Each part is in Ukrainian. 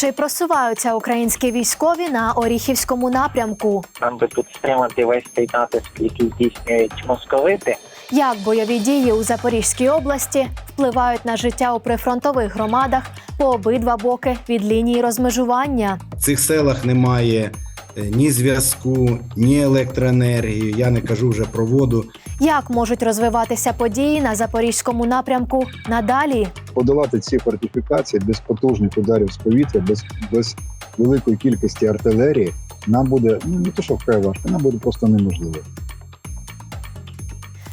Чи просуваються українські військові на Оріхівському напрямку? Нам би тут стримати весь цей натиск, який здійснюють московити. Як бойові дії у Запорізькій області впливають на життя у прифронтових громадах по обидва боки від лінії розмежування? В цих селах немає ні зв'язку, ні електроенергії. Я не кажу вже про воду. Як можуть розвиватися події на запорізькому напрямку надалі? подолати ці фортифікації без потужних ударів з повітря, без, без великої кількості артилерії, нам буде ну не то, що вкрай важко, нам буде просто неможливо.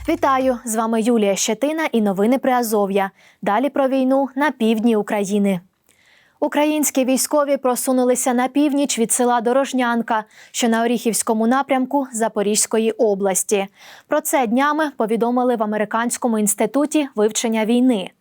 Вітаю! З вами Юлія Щетина і новини Приазов'я. Далі про війну на півдні України. Українські військові просунулися на північ від села Дорожнянка, що на Оріхівському напрямку Запорізької області. Про це днями повідомили в Американському інституті вивчення війни.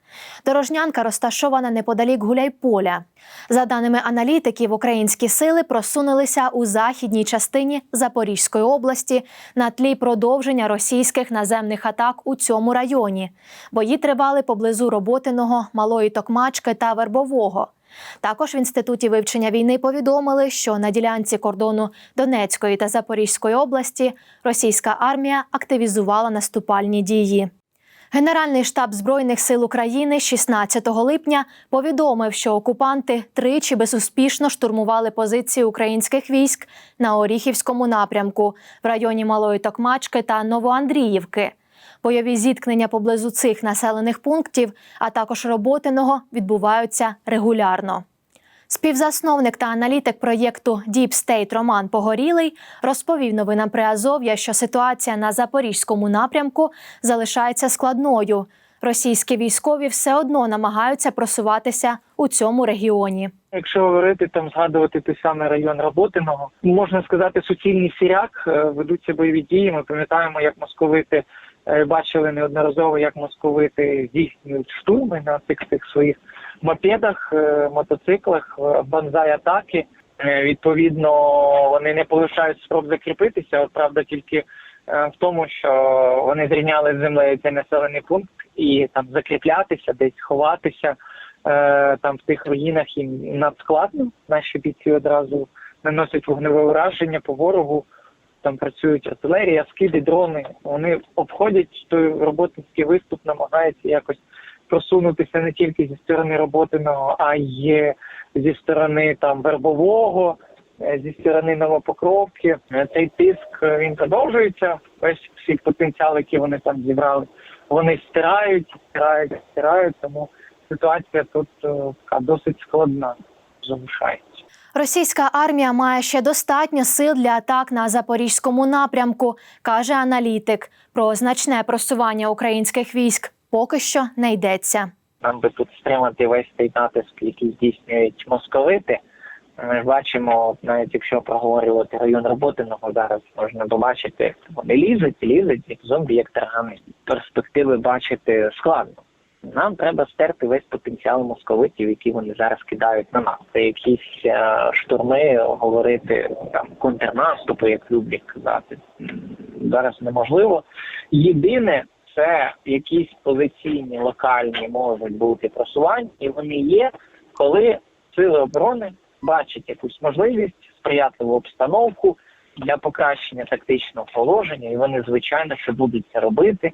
Дорожнянка розташована неподалік Гуляйполя. За даними аналітиків, українські сили просунулися у західній частині Запорізької області на тлі продовження російських наземних атак у цьому районі. Бої тривали поблизу Роботиного, Малої Токмачки та Вербового. Також в інституті вивчення війни повідомили, що на ділянці кордону Донецької та Запорізької області російська армія активізувала наступальні дії. Генеральний штаб Збройних сил України 16 липня повідомив, що окупанти тричі безуспішно штурмували позиції українських військ на Оріхівському напрямку в районі Малої Токмачки та Новоандріївки. Бойові зіткнення поблизу цих населених пунктів, а також роботиного, відбуваються регулярно. Співзасновник та аналітик проєкту Deep State Роман Погорілий розповів новинам Приазов'я, що ситуація на запорізькому напрямку залишається складною. Російські військові все одно намагаються просуватися у цьому регіоні. Якщо говорити там, згадувати той самий район Роботиного, можна сказати, суцільний сіряк е, ведуться бойові дії. Ми пам'ятаємо, як московити бачили неодноразово, як московити здійснюють штурми на цих цих своїх мопедах, е, мотоциклах, е, банзай атаки. Е, Відповідно, вони не полишають спроб закріпитися. От правда, тільки е, в тому, що вони зрівняли з землею цей населений пункт і там закріплятися, десь ховатися е, там в тих руїнах їм надскладно. Наші бійці одразу наносять вогневе ураження по ворогу. Там працюють артилерія, скиди, дрони. Вони обходять той роботинський виступ, намагаються якось просунутися не тільки зі сторони роботиного, а й зі сторони там вербового, е, зі сторони новопокровки. Е, Цей тиск е, він продовжується. Весь всі потенціал, який вони там зібрали, вони стирають, стирають, стирають. Тому ситуація тут така досить складна залишається. Російська армія має ще достатньо сил для атак на запорізькому напрямку, каже аналітик. Про значне просування українських військ поки що не йдеться. нам би тут стримати весь цей натиск, який здійснюють московити. Ми бачимо, навіть якщо проговорювати район Роботиного, зараз можна побачити, вони лізуть, лізуть, як зомбі, як таргани. Перспективи бачити складно. Нам треба стерти весь потенціал московитів, які вони зараз кидають на нас. Це якісь е, штурми, говорити там контрнаступи, як люблять казати. Зараз неможливо. Єдине, це якісь позиційні локальні можуть бути просування, і вони є, коли сили оборони бачать якусь можливість, сприятливу обстановку для покращення тактичного положення, і вони звичайно що будуть це робити.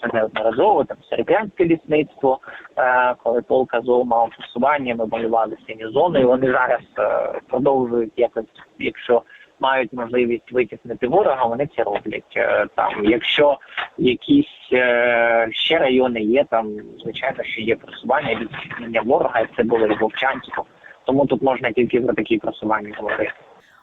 Це неодноразово. Там серебрянське лісництво, е, коли полк Азов мав просування, ми малювали сині зони. І вони зараз е, продовжують якось, якщо мають можливість витіснити ворога, вони це роблять. Е, Там, якщо якісь ще райони є, там звичайно, що є просування від ворога, як це було і Вовчанську. Тому тут можна тільки про такі просування говорити.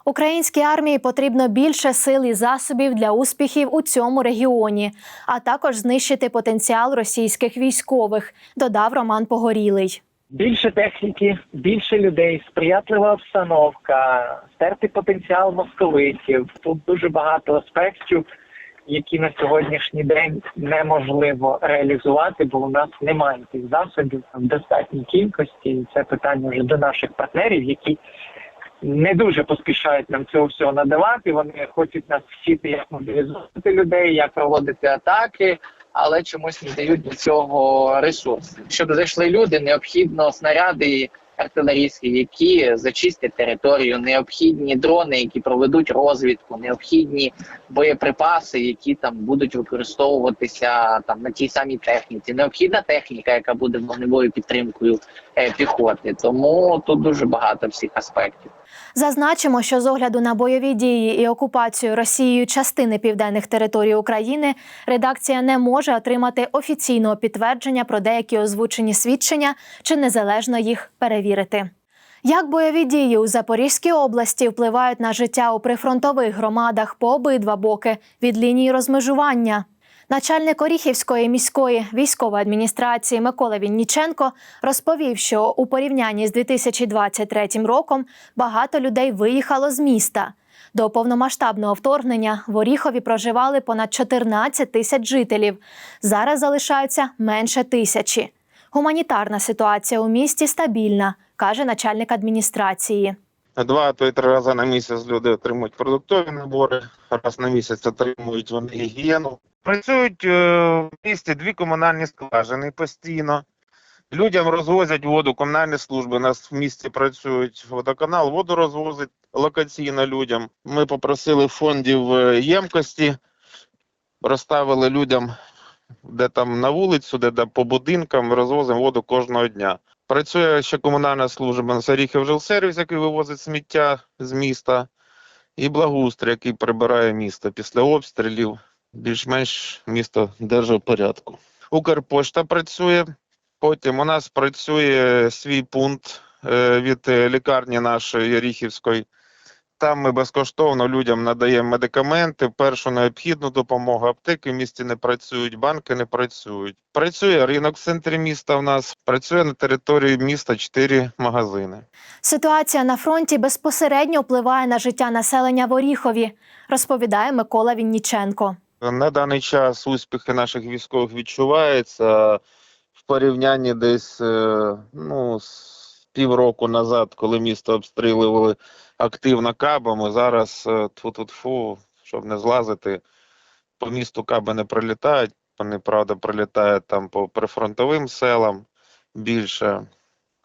Українській армії потрібно більше сил і засобів для успіхів у цьому регіоні, а також знищити потенціал російських військових, додав Роман Погорілий. Більше техніки, більше людей, сприятлива обстановка, стерти потенціал московитів. Тут дуже багато аспектів, які на сьогоднішній день неможливо реалізувати, бо у нас немає тих засобів в достатній кількості. Це питання вже до наших партнерів, які не дуже поспішають нам цього всього надавати. Вони хочуть нас вчити, як мобілізувати людей, як проводити атаки, але чомусь не дають для цього ресурс. Щоб зайшли люди, необхідно снаряди артилерійські, які зачистять територію, необхідні дрони, які проведуть розвідку, необхідні боєприпаси, які там будуть використовуватися там на тій самій техніці. Необхідна техніка, яка буде вогневою підтримкою піхоти. Тому тут дуже багато всіх аспектів. Зазначимо, що з огляду на бойові дії і окупацію Росією частини південних територій України редакція не може отримати офіційного підтвердження про деякі озвучені свідчення чи незалежно їх перевірити. Як бойові дії у Запорізькій області впливають на життя у прифронтових громадах по обидва боки від лінії розмежування? Начальник Оріхівської міської військової адміністрації Микола Вінніченко розповів, що у порівнянні з 2023 роком багато людей виїхало з міста. До повномасштабного вторгнення в Оріхові проживали понад 14 тисяч жителів. Зараз залишаються менше тисячі. Гуманітарна ситуація у місті стабільна, каже начальник адміністрації. Два то три рази на місяць люди отримують продуктові набори, раз на місяць отримують вони гігієну. Працюють е, в місті дві комунальні скважини постійно. Людям розвозять воду, комунальні служби. У нас в місті працюють водоканал, воду розвозить локаційно людям. Ми попросили фондів е, ємкості, розставили людям де там на вулицю, де, де по будинкам, розвозимо воду кожного дня. Працює ще комунальна служба Саріхів жилсервіс, який вивозить сміття з міста, і благоустрій, який прибирає місто після обстрілів. Більш-менш місто держав порядку. Укрпошта працює. Потім у нас працює свій пункт е, від е, лікарні нашої Оріхівської. Там ми безкоштовно людям надаємо медикаменти, першу необхідну допомогу. Аптеки в місті не працюють, банки не працюють. Працює ринок в центрі міста. В нас працює на території міста чотири магазини. Ситуація на фронті безпосередньо впливає на життя населення в Оріхові, розповідає Микола Вінніченко. На даний час успіхи наших військових відчуваються в порівнянні десь е, ну, з півроку назад, коли місто обстрілювали активно кабами. Зараз е, тфу-тфу-тфу, щоб не злазити, по місту каби не прилітають. Вони, правда, прилітають там по прифронтовим селам більше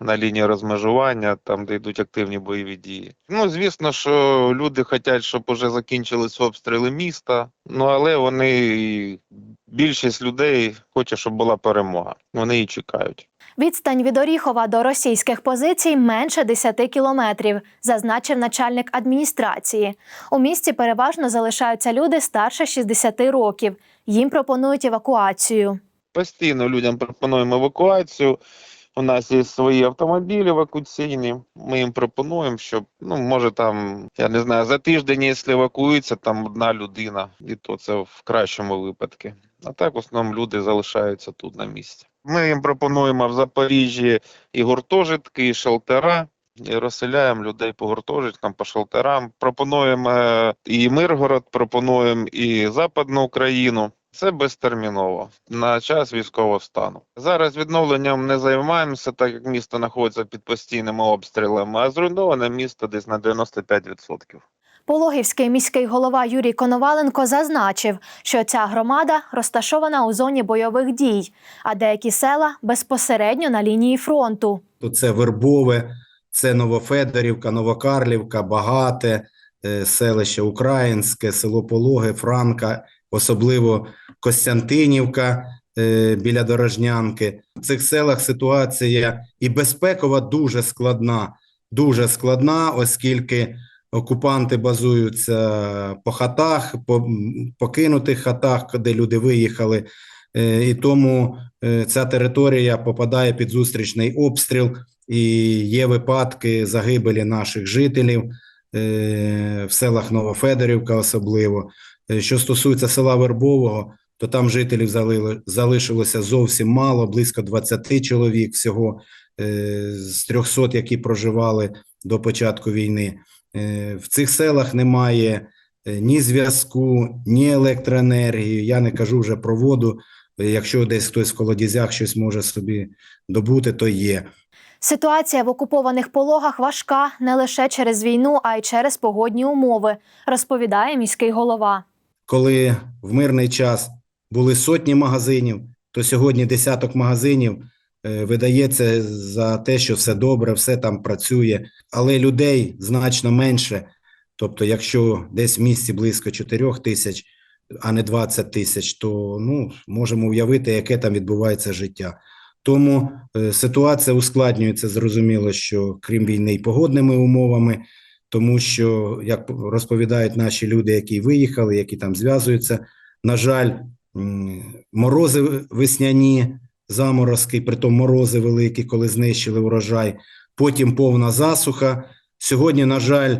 на лінії розмежування, там, де йдуть активні бойові дії. Ну, звісно, що люди хочуть, щоб уже закінчились обстріли міста. Ну але вони більшість людей хоче, щоб була перемога. Вони її чекають. Відстань від Оріхова до російських позицій менше 10 кілометрів, зазначив начальник адміністрації. У місті переважно залишаються люди старше 60 років. Їм пропонують евакуацію. Постійно людям пропонуємо евакуацію. У нас є свої автомобілі евакуаційні. Ми їм пропонуємо, щоб ну може там я не знаю за тиждень, якщо евакуюється, там одна людина, і то це в кращому випадку. А так в основному люди залишаються тут на місці. Ми їм пропонуємо в Запоріжжі і гуртожитки, і шелтера. І розселяємо людей по гуртожиткам, по шелтерам. Пропонуємо е, і Миргород, пропонуємо і Западну Україну. Це безтерміново на час військового стану. Зараз відновленням не займаємося, так як місто знаходиться під постійними обстрілами, а зруйноване місто десь на 95%. Пологівський міський голова Юрій Коноваленко зазначив, що ця громада розташована у зоні бойових дій, а деякі села безпосередньо на лінії фронту. То це Вербове, це Новофедорівка, Новокарлівка, Багате, е, селище Українське, село Пологи, Франка, особливо Костянтинівка е, біля Дорожнянки. В цих селах ситуація і безпекова дуже складна, дуже складна, оскільки окупанти базуються по хатах, по покинутих хатах, де люди виїхали. Е, І тому е, ця територія попадає під зустрічний обстріл, і є випадки загибелі наших жителів в селах Новофедорівка, особливо. Е, Що стосується села Вербового, то там жителів залили- залишилося зовсім мало, близько 20 чоловік всього е, з 300, які проживали до початку війни. Е, В цих селах немає ні зв'язку, ні електроенергії. Я не кажу вже про воду. Якщо десь хтось в колодязях щось може собі добути, то є. Ситуація в окупованих пологах важка не лише через війну, а й через погодні умови, розповідає міський голова. Коли в мирний час були сотні магазинів, то сьогодні десяток магазинів е, видається за те, що все добре, все там працює, але людей значно менше. Тобто, якщо десь в місті близько 4 тисяч, а не 20 тисяч, то ну, можемо уявити, яке там відбувається життя. Тому е, ситуація ускладнюється, зрозуміло, що крім війни, і погодними умовами, тому що, як розповідають наші люди, які виїхали, які там зв'язуються, на жаль, морози весняні, заморозки, притом морози великі, коли знищили урожай, потім повна засуха. Сьогодні, на жаль,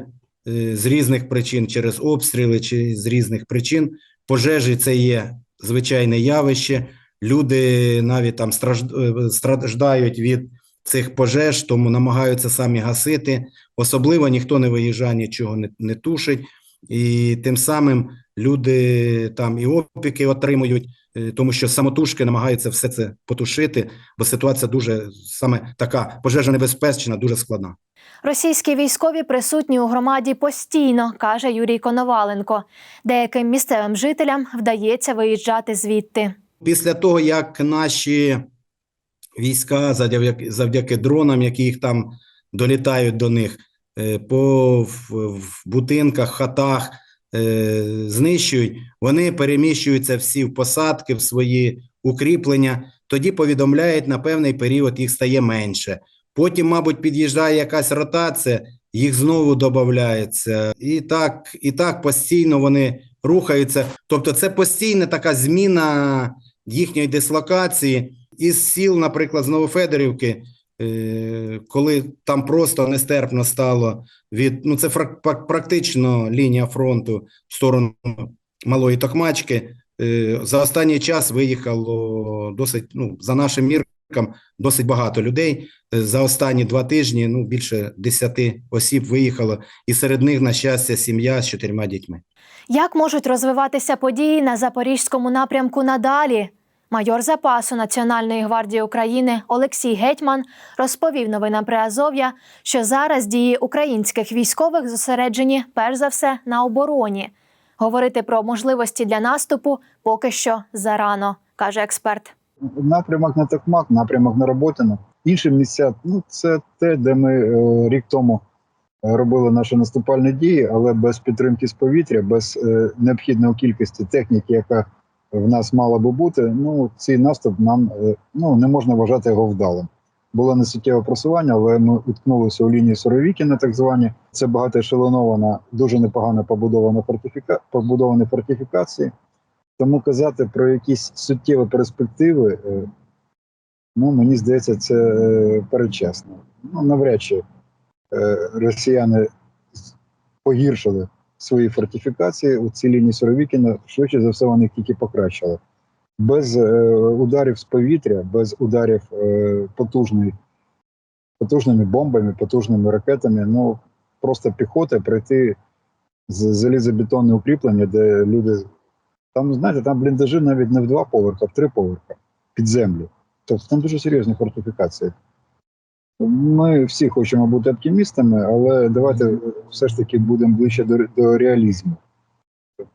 е, з різних причин, через обстріли чи з різних причин, пожежі це є звичайне явище. Люди навіть там е, страждають від цих пожеж, тому намагаються самі гасити. Особливо ніхто не виїжджає, нічого не, не тушить, і тим самим люди там і опіки отримують, е, тому що самотужки намагаються все це потушити, бо ситуація дуже саме така пожежа небезпечна, дуже складна. Російські військові присутні у громаді постійно, каже Юрій Коноваленко. Деяким місцевим жителям вдається виїжджати звідти. Після того, як наші війська завдяки, завдяки дронам, які їх там долітають до них, е, по в, будинках, хатах е, знищують, вони переміщуються всі в посадки, в свої укріплення. Тоді повідомляють, на певний період їх стає менше. Потім, мабуть, під'їжджає якась ротація, їх знову додається. І так, і так постійно вони рухаються. Тобто, це постійна така зміна їхньої дислокації із сіл, наприклад, з Новофедорівки, е, коли там просто нестерпно стало від ну це практично лінія фронту в сторону Малої Токмачки. Е, За останній час виїхало досить, ну, за нашим міркам, досить багато людей. Е, За останні два тижні ну, більше 10 осіб виїхало, і серед них, на щастя, сім'я з чотирма дітьми. Як можуть розвиватися події на запорізькому напрямку надалі? Майор запасу Національної гвардії України Олексій Гетьман розповів новинам Приазов'я, що зараз дії українських військових зосереджені перш за все на обороні. Говорити про можливості для наступу поки що зарано, каже експерт. Напрямок на Токмак, напрямок на Роботино. Інші місця ну це те, де ми е, рік тому е, робили наші наступальні дії, але без підтримки з повітря, без е, необхідної кількості техніки, яка в нас мала би бути. Ну цей наступ нам е, ну не можна вважати його вдалим. Було несуттєве просування, але ми уткнулися у лінії Суровікіна, так звані. Це багатоешелонована, дуже непогано побудована фортифіка... побудовані фортифікації. Тому казати про якісь суттєві перспективи, е, ну мені здається, це е, передчасно. Ну, навряд чи росіяни погіршили свої фортифікації у цій лінії Суровікіна, швидше за все, вони тільки покращили. Без е, ударів з повітря, без ударів е, потужної, потужними бомбами, потужними ракетами, ну просто піхота пройти з залізобетонне укріплення, де люди там, знаєте, там бліндажі навіть не в два поверха, а в три поверха під землю. Тобто там дуже серйозні фортифікації. Ми всі хочемо бути оптимістами, але давайте все ж таки будемо ближче до, до реалізму.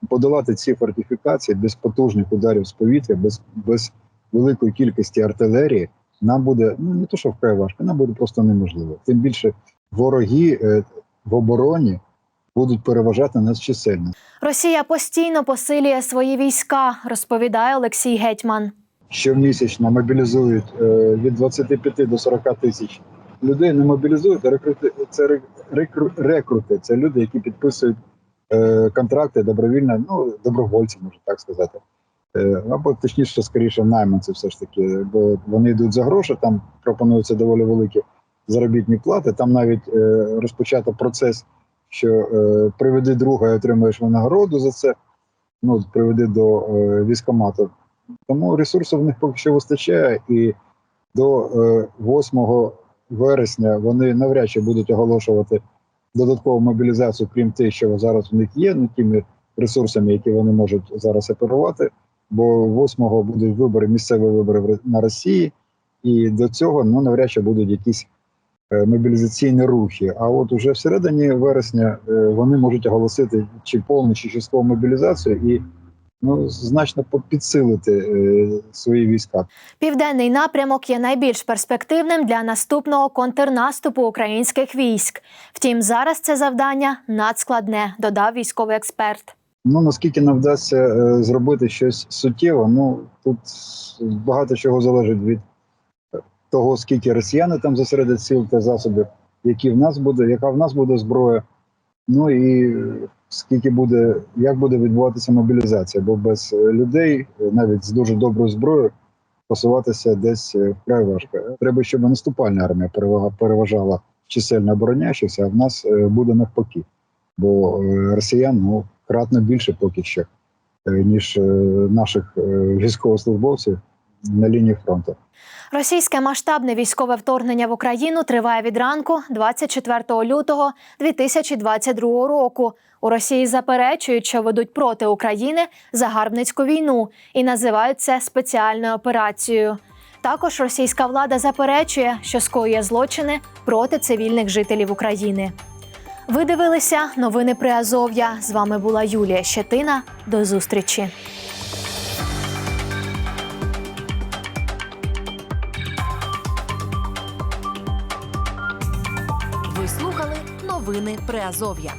Подолати ці фортифікації без потужних ударів з повітря, без, без великої кількості артилерії, нам буде ну не то, що вкрай важко, нам буде просто неможливо. Тим більше вороги е, в обороні будуть переважати нас чисельно. Росія постійно посилює свої війська, розповідає Олексій Гетьман. щомісячно мобілізують е, від 25 до 40 тисяч людей. Не мобілізують, а рекрути це рекру- рекрути. Це люди, які підписують е, контракти добровільно, ну добровольці, можна так сказати. Е, або точніше, скоріше, найманці, все ж таки, бо вони йдуть за гроші, там пропонуються доволі великі заробітні плати. Там навіть е, розпочато процес, що е, приведи друга і отримаєш винагороду за це. Ну, приведи до е, військомату. Тому ресурсів в них поки що вистачає, і до е, 8 вересня вони навряд чи будуть оголошувати додаткову мобілізацію, крім тих, що зараз в них є, ну тими ресурсами, які вони можуть зараз оперувати. Бо 8-го будуть вибори, місцеві вибори на Росії, і до цього ну навряд чи будуть якісь е, мобілізаційні рухи. А от уже всередині вересня е, вони можуть оголосити чи повну, чи часткову мобілізацію і ну, значно підсилити е, свої війська. Південний напрямок є найбільш перспективним для наступного контрнаступу українських військ. Втім, зараз це завдання надскладне, додав військовий експерт. Ну наскільки нам вдасться е, зробити щось суттєво, ну тут багато чого залежить від того, скільки росіяни там зосередять сил та засобів, які в нас буде, яка в нас буде зброя. Ну і скільки буде, як буде відбуватися мобілізація, бо без е, людей, е, навіть з дуже доброю зброєю, посуватися десь е, вкрай важко. Треба, щоб наступальна армія переважала чисельно обороняючихся, а в нас буде навпаки. Бо росіян ну, кратно більше поки що, ніж наших військовослужбовців на лінії фронту. Російське масштабне військове вторгнення в Україну триває від ранку 24 лютого 2022 року. У Росії заперечують, що ведуть проти України загарбницьку війну і називають це спеціальною операцією. Також російська влада заперечує, що скоює злочини проти цивільних жителів України. Ви дивилися новини при Азов'я. З вами була Юлія Щетина. До зустрічі. Ви слухали новини Приазов'я.